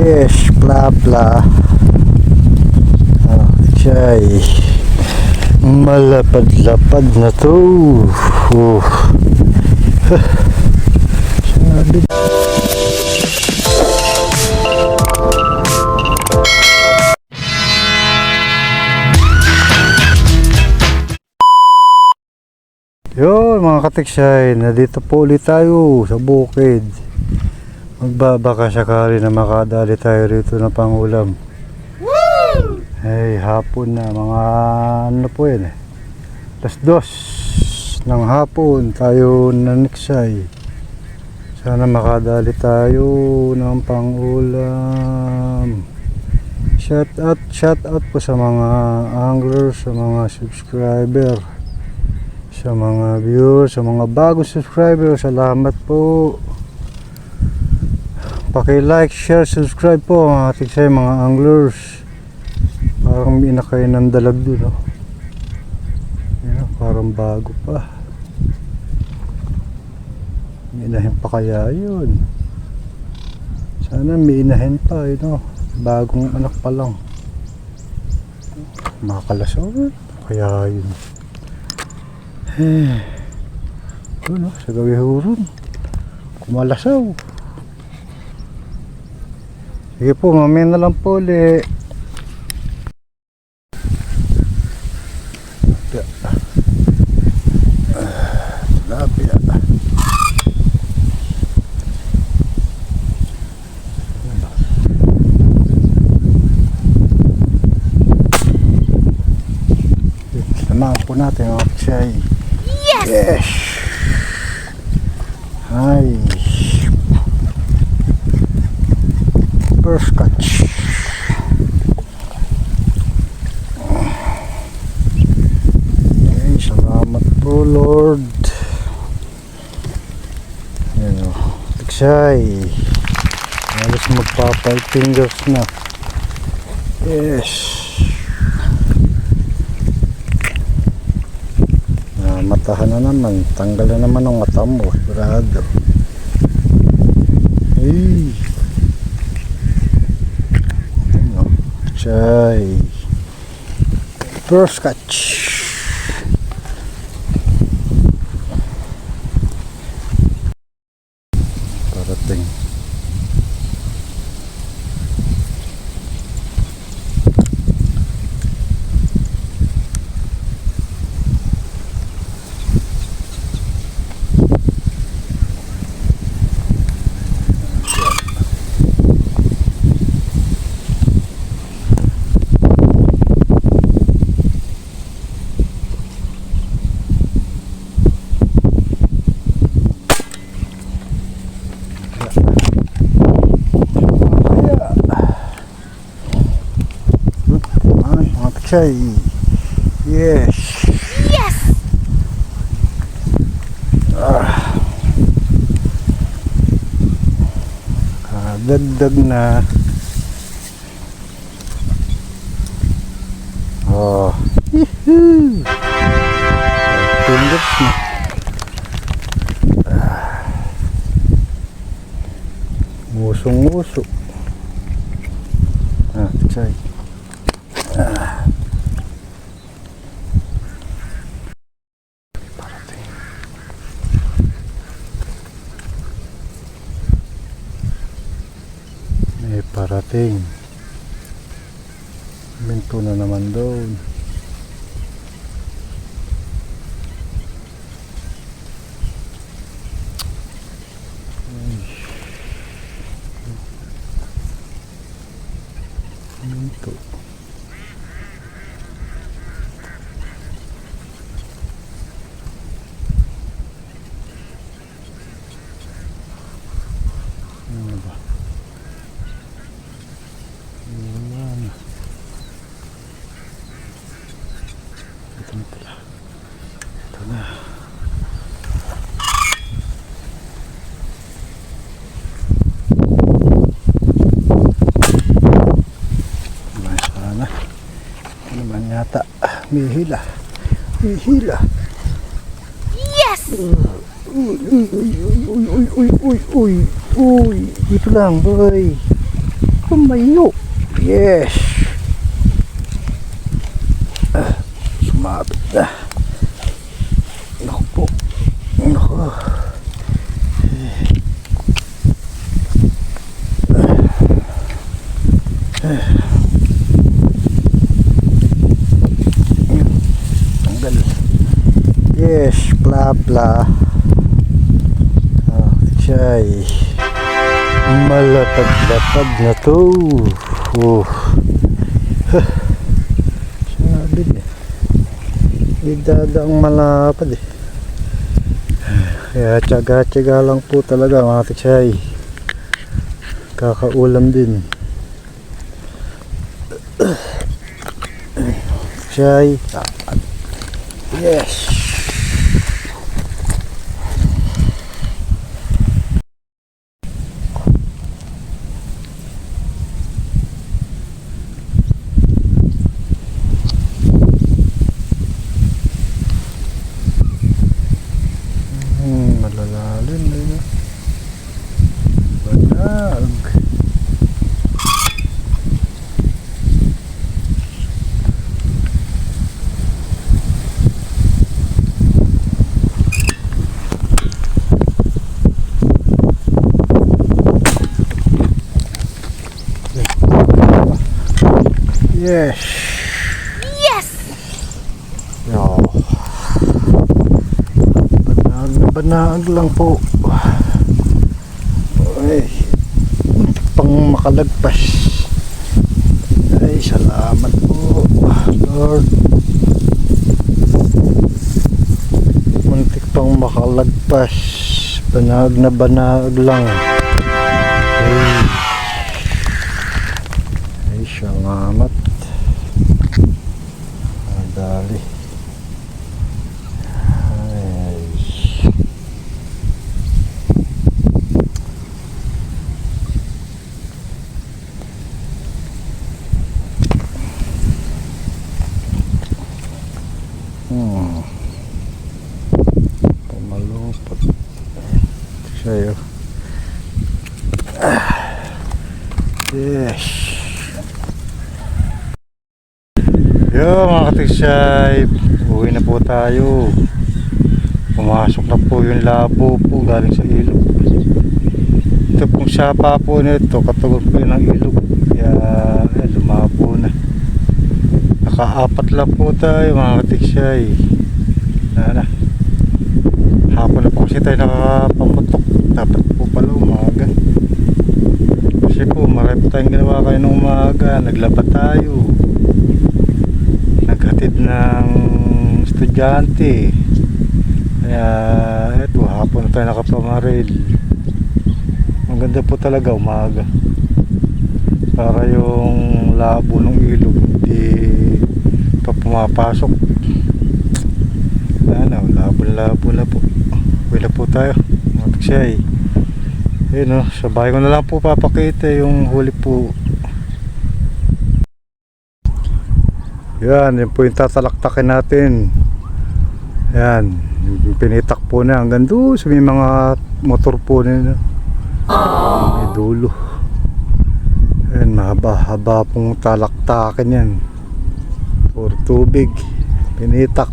Yes. Ah, siya'y malapad-lapad na to. Oh. Sabi Yun mga katiksay, nandito po ulit tayo sa bukid. Magbabaka sakali na makadali tayo rito na pangulam. Hey, hapon na mga ano po yun eh. Alas dos ng hapon tayo naniksay. Sana makadali tayo ng pangulam. Shout out, shout out po sa mga anglers, sa mga subscriber sa mga viewers, sa mga bagong subscriber, salamat po. Paki-like, share, subscribe po mga ating sa mga anglers. Parang inakay ng dalag doon, no? Yan, parang bago pa. May inahin pa kaya yun. Sana may inahin pa, yun, no? Bagong anak pa lang. Makakalasaw, kaya yun. Eh, ano, sa gawihurun. Kumalasaw. Sige po, mamaya na lang po ulit. Tilapia. Ah. Samahan po natin mga piksay. Yes! Ay. First catch. Okay, salamat po Lord. Yan o. Tiksay. Halos magpa 5 fingers na. Yes. Ah, matahan na naman. Tanggal na naman ang mata mo. Sigurado. Hey. Chai. Proscat. Agora tem. Ay, mga pichay. Yes. Yes! Ah, dagdag na. Oh. Yee-hoo. Fingers na. Ah. Musong-muso. Ah, pichay. Parating. Minto na naman doon. Minto. Ano ba? Wala na. Ito na pala. Ito na. Sana. Ano naman yata. May hila. May hila. Yes! Uy, uy, uy, uy, uy, uy, uy, uy, uy. Dito lang, boy. Tumayo. Yes. Ah, sumabit na. Naku po. Naku. Tanggal. Yes, bla bla. Ah, siya ay malatag-latag na to. Oh. Huh. Sabi niya. Idadaang malapad eh. Kaya tsaga-tsaga lang po talaga mga tiksay. Kakaulam din. Tiksay. Yes. Hmm, malalalim din ah. Banag. Yes. Yes! No. Banag na banag lang po. Ay. Pang makalagpas. Ay, salamat po. Lord. Muntik pang makalagpas. Banag na banag lang. Ay. Ay, salamat. Dali. Ay. Hmm. Pumalupot. Sa'yo. Ah. Yes. Yo mga katiksay, uwi na po tayo. Pumasok na po yung labo po galing sa ilog. Ito pong sapa po nito, katugon po yun ng ilog. Kaya eh, lumabo na. Nakaapat lang po tayo mga katiksay. Na na. Hapon na po kasi tayo nakakapamutok. Dapat po pala umaga. Kasi po marami tayong ginawa kayo ng umaga. Naglaba tayo naghatid ng estudyante. Kaya eto hapon na tayo nakapamaril maganda po talaga umaga. Para yung labo ng ilog hindi pa pumapasok. Wala na labo labo na po. Na po tayo mga taksay yun o sa bahay ko na lang po papakita yung huli po Yan, yun po yung tatalaktakin natin. Yan, yung pinitak po na hanggang doon sa may mga motor po na may dulo. Yan, mahaba-haba pong talaktakin yan. Puro tubig, pinitak.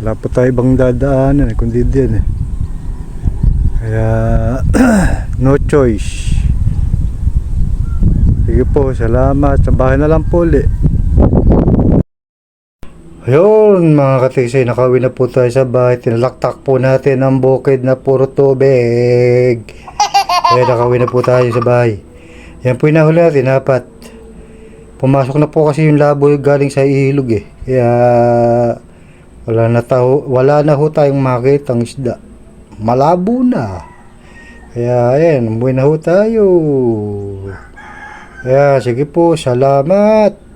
Wala po tayo ibang dadaanan eh, kundi diyan eh. Kaya, no choice. Sige po, salamat. Sa bahay na lang po ulit. Ayun mga katisay, nakawin na po tayo sa bahay. Tinalaktak po natin ang bukid na puro tubig. Ayun, nakawin na po tayo sa bahay. Yan po yung nahuli natin, apat. Pumasok na po kasi yung labo galing sa ilog eh. Kaya wala na, taho, wala na ho tayong makita ang isda. Malabo na. Kaya ayan, umuwi na ho tayo. Kaya sige po, salamat.